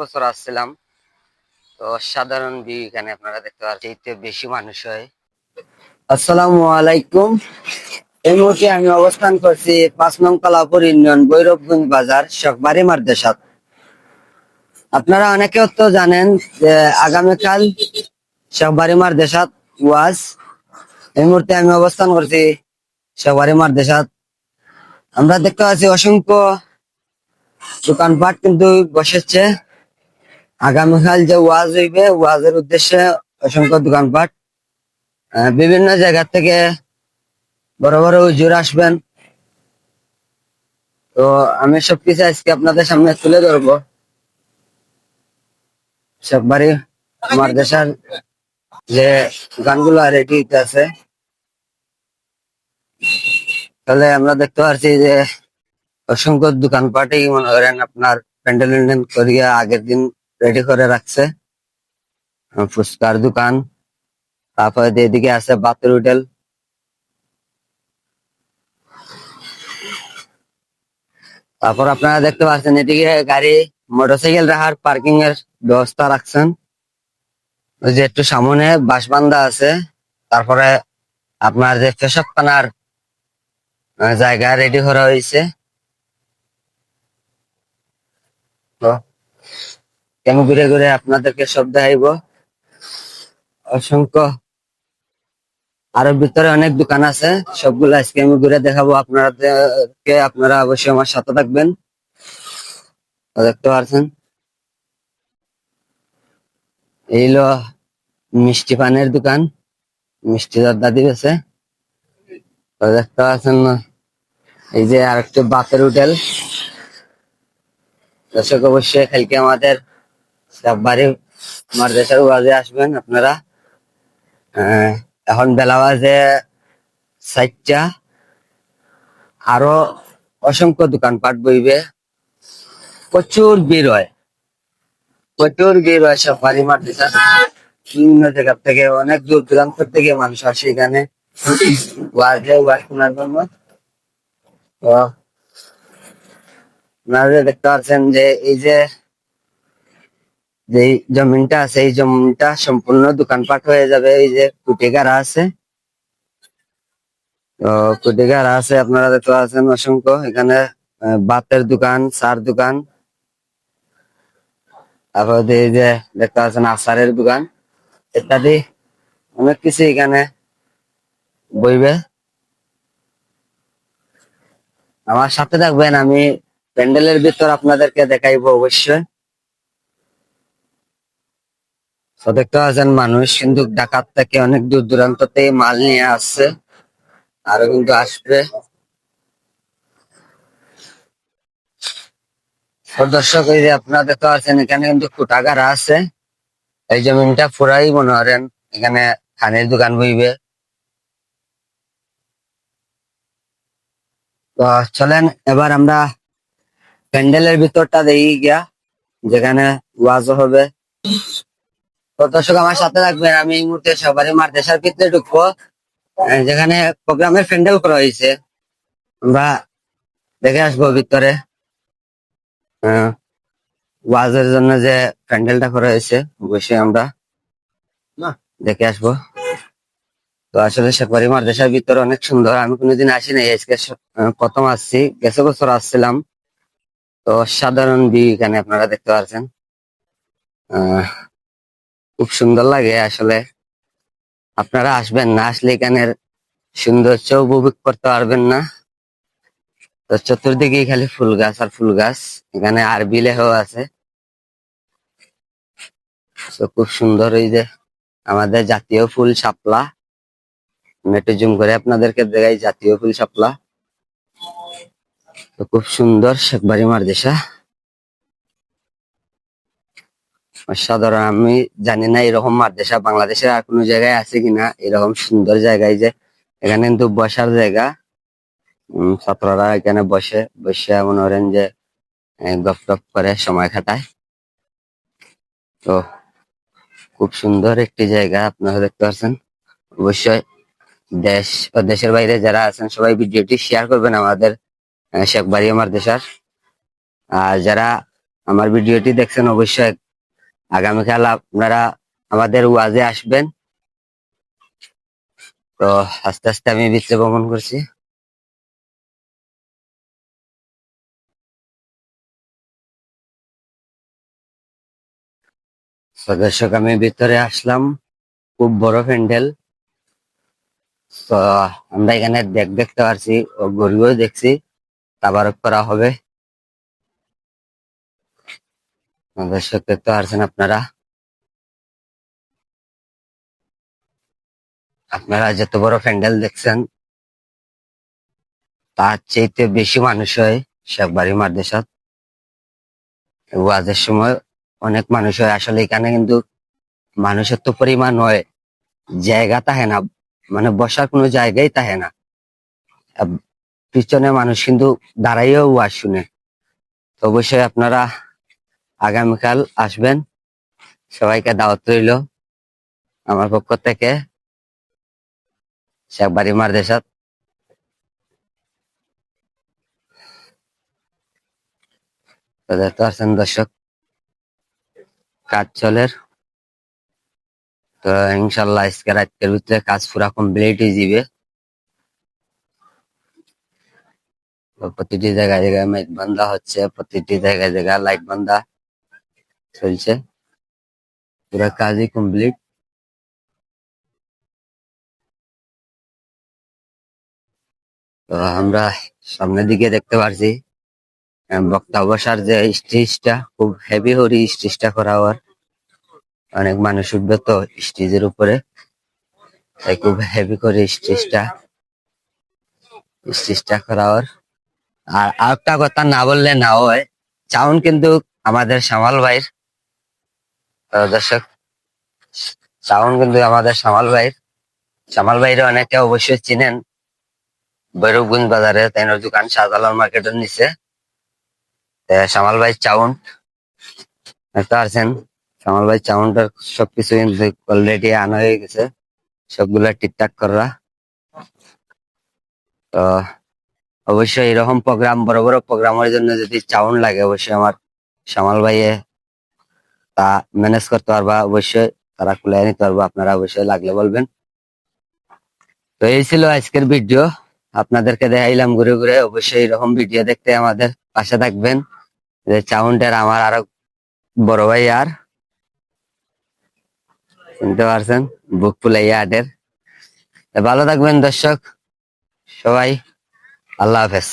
বছর আসছিলাম। তো সাধারণ ভিউ এখানে আপনারা দেখতে পাচ্ছেন এতে বেশি মানুষ হয়। আসসালামু আলাইকুম। এই মুহূর্তে আমি অবস্থান করছি পাঁচ নং কলাপুর ইউনিয়ন ভৈরবগঞ্জ বাজার শখবাড়ি মার্দেশাত আপনারা অনেকে তো জানেন যে আগামীকাল শখবাড়ি মার্দেশাত ওয়াজ। এই মুহূর্তে আমি অবস্থান করছি শখবাড়ি মার্দেশাত আমরা দেখতে পাচ্ছি অসংখ্য দোকানপাট কিন্তু বসেছে। আগামীকাল যে ওয়াজ হইবে, ওয়াজের উদ্দেশ্যে অসংখ্য দোকানপাট বিভিন্ন জায়গা থেকে বড় বড় হুজুর আসবেন। তো আমি সবকিছু আজকে আপনাদের সামনে তুলে ধরবো। সববারই আমার দেশের যে গানগুলো রেডি আছে তাহলে আমরা দেখতে পাচ্ছি যে অসংখ্য দোকানপাটেই মনে করেন আপনার প্যান্ডেল করিয়া আগের দিন রেডি করে রাখছে। ফুচকার দোকান। তারপরে এদিকে আছে বাতের হোটেল। তারপর আপনারা দেখতে পাচ্ছেন এদিকে গাড়ি, মোটরসাইকেল রাখার পার্কিং এর ব্যবস্থা রাখছেন। ওই যে একটু সামনে বাঁশবান্ধা আছে। তারপরে আপনার যে পেশাবখানার জায়গা রেডি করা হয়েছে। কেমন ঘুরে ঘুরে আপনাদেরকে সব দেখাইব? অসংখ্য। আরও ভিতরে অনেক দোকান আছে, সবগুলো আজকে আমি ঘুরে দেখাবো আপনাদেরকে, আপনারা অবশ্যই আমার সাথে থাকবেন। দেখতে পারছেন? এই হলো মিষ্টি পানের দোকান, মিষ্টি দরদা দিয়েছে দেখতে পাচ্ছেন না? এই যে আরেকটা বাতের হোটেল। দর্শক, অবশ্যই কালকে আমাদের বাড়ি মারদেশের ওয়াজে আসবেন আপনারা। এখন বেলা বাজে চারটা। আরও অসংখ্য দোকানপাট বইবে। প্রচুর ভিড় হয়। প্রচুর ভিড় হয় বাড়ি মারদেশা বিভিন্ন জায়গা থেকে, অনেক দূর দূরান্ত থেকে মানুষ আসে এখানে। ওয়াজে, ওয়াজ শোনার জন্য। আপনারা দেখতে পাচ্ছেন যে এই যে যে জমিনটা আছে, এই জমিনটা সম্পূর্ণ দোকানপাট হয়ে যাবে। এই যে কুটিগারা আছে। তো কুটিগারা আছে, আপনারা দেখতে পাচ্ছেন অসংখ্য। এখানে বাতের দোকান চার দোকান। তারপর এই যে দেখতে পাচ্ছেন আচারের দোকান। ইত্যাদি অনেক কিছু এখানে বইবে। আমার সাথে থাকবেন, আমি প্যান্ডেলের ভিতর আপনাদেরকে দেখাইবো অবশ্যই তো দেখতে পাচ্ছেন মানুষ, কিন্তু ডাকাত থেকে অনেক দূর দূরান্ত মাল নিয়ে আসছে, আরও কিন্তু আসবে। দর্শক যে আপনারা দেখতে পাচ্ছেন, এখানে কিন্তু কুটাগারা আছে। এই জমিনটা পুরাই মনে করেন এখানে খানের দোকান বইবে। তো চলেন, এবার আমরা প্যান্ডেলের ভিতরটা দেখি গিয়া, যেখানে ওয়াজও হবে। তো দর্শক আমার সাথে থাকবেন আমি এই মুহূর্তে সবারই মার দেশের ভিতরে ঢুকবো। যেখানে প্রোগ্রামের প্যান্ডেল করা হয়েছে। আমরা দেখে আসব ভিতরে। ওয়াজের জন্য যে প্যান্ডেলটা করা হয়েছে বসে আমরা দেখে আসব। তো আসলে শেখবাড়ি মারদেশের ভিতরে অনেক সুন্দর। আমি কোনোদিন আসি নাই। আজকে প্রথম আসছি। গেছে বছর আসছিলাম। তো সাধারণ বি এখানে আপনারা দেখতে পাচ্ছেন আহ খুব সুন্দর লাগে আসলে। আপনারা আসবেন না, আসলে এখানের সৌন্দর্য উপভোগ করতে পারবেন না। তো চতুর্দিকে খালি ফুল গাছ আর ফুল গাছ, এখানে আরবি লেখাও আছে। তো খুব সুন্দর এই যে আমাদের জাতীয় ফুল শাপলা। একটু জুম করে আপনাদেরকে দেখাই জাতীয় ফুল শাপলা। তো খুব সুন্দর শেখবাড়ি মারদেশা। অসাধারণ। আমি জানি না এরকম মাদ্রাসা বাংলাদেশের আর কোনো জায়গায় আছে কিনা, এরকম সুন্দর জায়গায় যে এখানে কিন্তু বসার জায়গা। ছাত্ররা এখানে বসে বসে মনে করেন যে গপ টপ করে সময় কাটায়। তো, খুব সুন্দর একটি জায়গা, আপনারা দেখতে পাচ্ছেন। অবশ্যই দেশ ও দেশের বাইরে যারা আছেন, সবাই ভিডিওটি শেয়ার করবেন আমাদের শেখ বাড়ি আমার দেশার আর যারা আমার ভিডিওটি দেখছেন, অবশ্যই আগামীকাল আপনারা আমাদের ওয়াজে আসবেন। তো আস্তে আস্তে আমি ভিতরে ভ্রমণ করছি। দর্শক, আমি ভিতরে আসলাম, খুব বড় প্যান্ডেল। তো আমরা এখানে দেখ, দেখতে পারছি, ও গরিবও দেখছি, তাবারক করা হবে। দর্শক দেখতে পারছেন আপনারা। আপনারা যত বড় প্যান্ডেল দেখছেন, তার চাইতে বেশি মানুষ হয় শেখবাড়ি মাদ্রাসাত ওয়াজের সময় অনেক মানুষ হয়। আসলে এখানে কিন্তু মানুষের তো পরিমাণ হয়, জায়গা থাকে না মানে বসার কোনো জায়গাই থাকে না। পিছনে মানুষ কিন্তু দাঁড়াইয়েও ওয়াজ শুনে। তো অবশ্যই আপনারা আগামীকাল আসবেন। সবাইকে দাওয়াত রইল আমার পক্ষ থেকে। শেখবাড়ি মারদেশাত তো দেখতে পাচ্ছেন দর্শক, কাজ চলের তো ইনশাল্লাহ আজকে রাতের ভিতরে কাজ পুরা কমপ্লিট হয়ে যাবে প্রতিটি জায়গায় জায়গায় মাইক বান্ধা হচ্ছে, প্রতিটি জায়গায় জায়গায় লাইট বান্ধা। চলছে। পুরা কাজই কমপ্লিট আমরা সামনের দিকে দেখতে পারছি আহ, বক্তা বসার যে স্টেজটা খুব হেভি হরি স্টেজটা করা হওয়ার। অনেক মানুষ উঠবে তো স্টেজের উপরে। তাই খুব হেভি করে স্টেজটা স্টেজটা করা হওয়ার। আর আরেকটা কথা না বললে না হয় চাউন কিন্তু আমাদের সামাল ভাইয়ের দর্শক কিন্তু আমাদের সামাল ভাইয়ের। সামাল ভাইরে অনেকে অবশ্যই চিনেন। ভৈরবগঞ্জ বাজারে তাইনের দোকান শাহজালাল মার্কেটের নিচে। সামাল ভাই চাউন দেখতে পারছেন? সামাল ভাই সবকিছু অলরেডি আনা হয়ে গেছে। সবগুলা ঠিকঠাক করা। তো অবশ্যই এরকম প্রোগ্রাম বড় বড় প্রোগ্রামের জন্য যদি চাউন লাগে, অবশ্যই আমার সামাল ভাইয়ে তা ম্যানেজ করতে পারবা অবশ্যই, তারা খুলে নিতে পারব, আপনারা অবশ্যই লাগলে বলবেন। তো এই ছিল আজকের ভিডিও আপনাদেরকে দেখাইলাম ঘুরে ঘুরে, অবশ্যই এরকম ভিডিও দেখতে আমাদের পাশে থাকবেন। যে চাউন্ডের আমার আরও বড় ভাই আর, শুনতে পারছেন? বুক ফুলাইয়া আটের। ভালো থাকবেন দর্শক, সবাই, আল্লাহ হাফেজ।